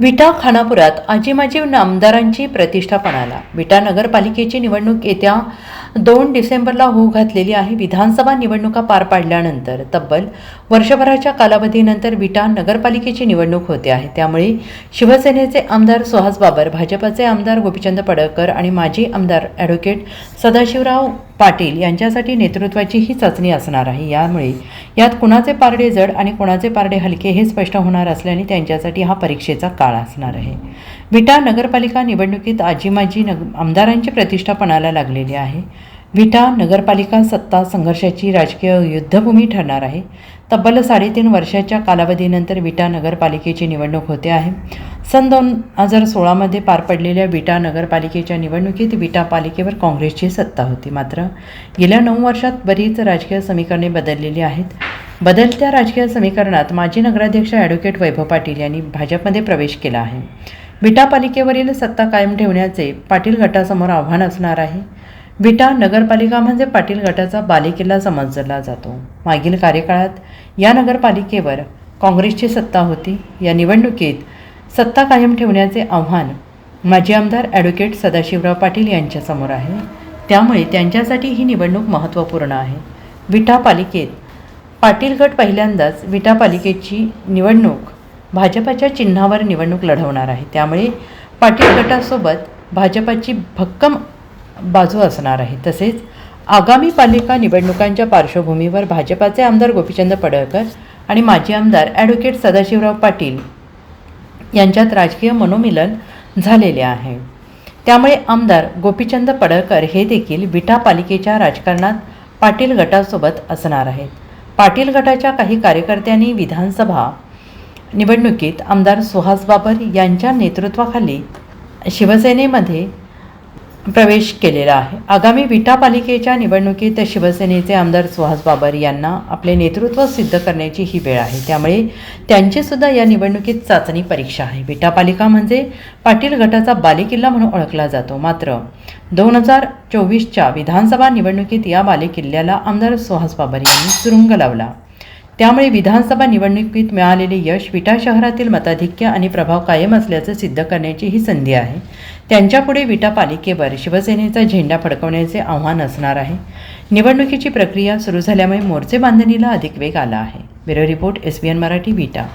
विटा खानापुरात आजीमाजी आमदारांची प्रतिष्ठा पणाला विटा नगरपालिकेची निवडणूक येत्या दोन डिसेंबरला होऊ घातलेली आहे विधानसभा निवडणुका पार पाडल्यानंतर. तब्बल वर्षभराच्या कालावधीनंतर विटा नगरपालिकेची निवडणूक होते आहे. त्यामुळे शिवसेनेचे आमदार सुहास बाबर भाजपचे आमदार गोपीचंद पडळकर आणि माजी आमदार ॲडव्होकेट सदाशिवराव पाटील यांच्यासाठी नेतृत्वाची ही चाचणी असणार आहे. यामुळे यात कुणाचे पारडे जड आणि कुणाचे पारडे हलके हे स्पष्ट होणार असल्याने त्यांच्यासाठी हा परीक्षेचा काळ असणार आहे. विटा नगरपालिका निवडणुकीत आजीमाजी नग आमदारांची प्रतिष्ठा पणाला लागलेली आहे. विटा नगरपालिका सत्ता संघर्षाची राजकीय युद्धभूमी ठरणार आहे. तब्बल साडेतीन वर्षाच्या कालावधीनंतर विटा नगरपालिकेची निवडणूक होते आहे. सन दोन हजार सोळामध्ये पार पडलेल्या विटा नगरपालिकेच्या निवडणुकीत विटा पालिकेवर काँग्रेसची सत्ता होती. मात्र गेल्या नऊ वर्षात बरीच राजकीय समीकरणे बदललेली आहेत. बदलत्या राजकीय समीकरणात माजी नगराध्यक्ष ॲडव्होकेट वैभव पाटील यांनी भाजपमध्ये प्रवेश केला आहे. विटा पालिकेवरील सत्ता कायम ठेवण्याचे पाटील गटासमोर आव्हान असणार आहे. विटा नगरपालिका म्हणजे पाटील गटाचा बालेकिल्ला समजला जातो. मागील कार्यकाळात या नगरपालिकेवर काँग्रेसची सत्ता होती. या निवडणुकीत सत्ता कायम ठेवण्याचे आव्हान माजी आमदार ॲडव्होकेट सदाशिवराव पाटील यांच्यासमोर आहे. त्यामुळे त्यांच्यासाठी ही निवडणूक महत्त्वपूर्ण आहे. विटा पालिकेत पाटील गट पहिल्यांदाच विटा पालिकेची निवडणूक भाजपाच्या चिन्हावर निवडणूक लढवणार आहे. त्यामुळे पाटील गटासोबत भाजपाची भक्कम बाजू असणार आहे. तसेच आगामी पालिका निवडणुकांच्या पार्श्वभूमीवर भाजपाचे आमदार गोपीचंद पडळकर आणि माजी आमदार ॲडव्होकेट सदाशिवराव पाटील यांच्यात राजकीय मनोमिलन झालेले आहे. त्यामुळे आमदार गोपीचंद पडळकर हे देखील विटा पालिकेच्या राजकारणात पाटील गटासोबत असणार आहेत. पाटील गटाच्या काही कार्यकर्त्यांनी विधानसभा निवडणुकीत आमदार सुहास बाबर यांच्या नेतृत्वाखाली शिवसेनेमध्ये प्रवेश केलेला आहे. आगामी विटा पालिकेच्या निवडणुकीत शिवसेनेचे आमदार सुहास बाबर यांना आपले नेतृत्व सिद्ध करण्याची ही वेळ आहे. त्यामुळे त्यांचीसुद्धा या निवडणुकीत चाचणी परीक्षा आहे. विटा पालिका म्हणजे पाटील गटाचा बालेकिल्ला म्हणून ओळखला जातो. मात्र दोन हजार चोवीसच्या विधानसभा निवडणुकीत या बालेकिल्ल्याला आमदार सुहास बाबर यांनी सुरुंग लावला. त्यामुळे विधानसभा निवडणुकीत मिळालेले यश विटा शहरातील मताधिक्य आणि प्रभाव कायम असल्याचं सिद्ध करण्याची ही संधी आहे. त्यांच्यापुढे विटा पालिकेवर शिवसेनेचा झेंडा फडकवण्याचे आव्हान असणार आहे. निवडणुकीची प्रक्रिया सुरू झाल्यामुळे मोर्चे बांधणीला अधिक वेग आला आहे. Bureau report S B N Marathi Vita.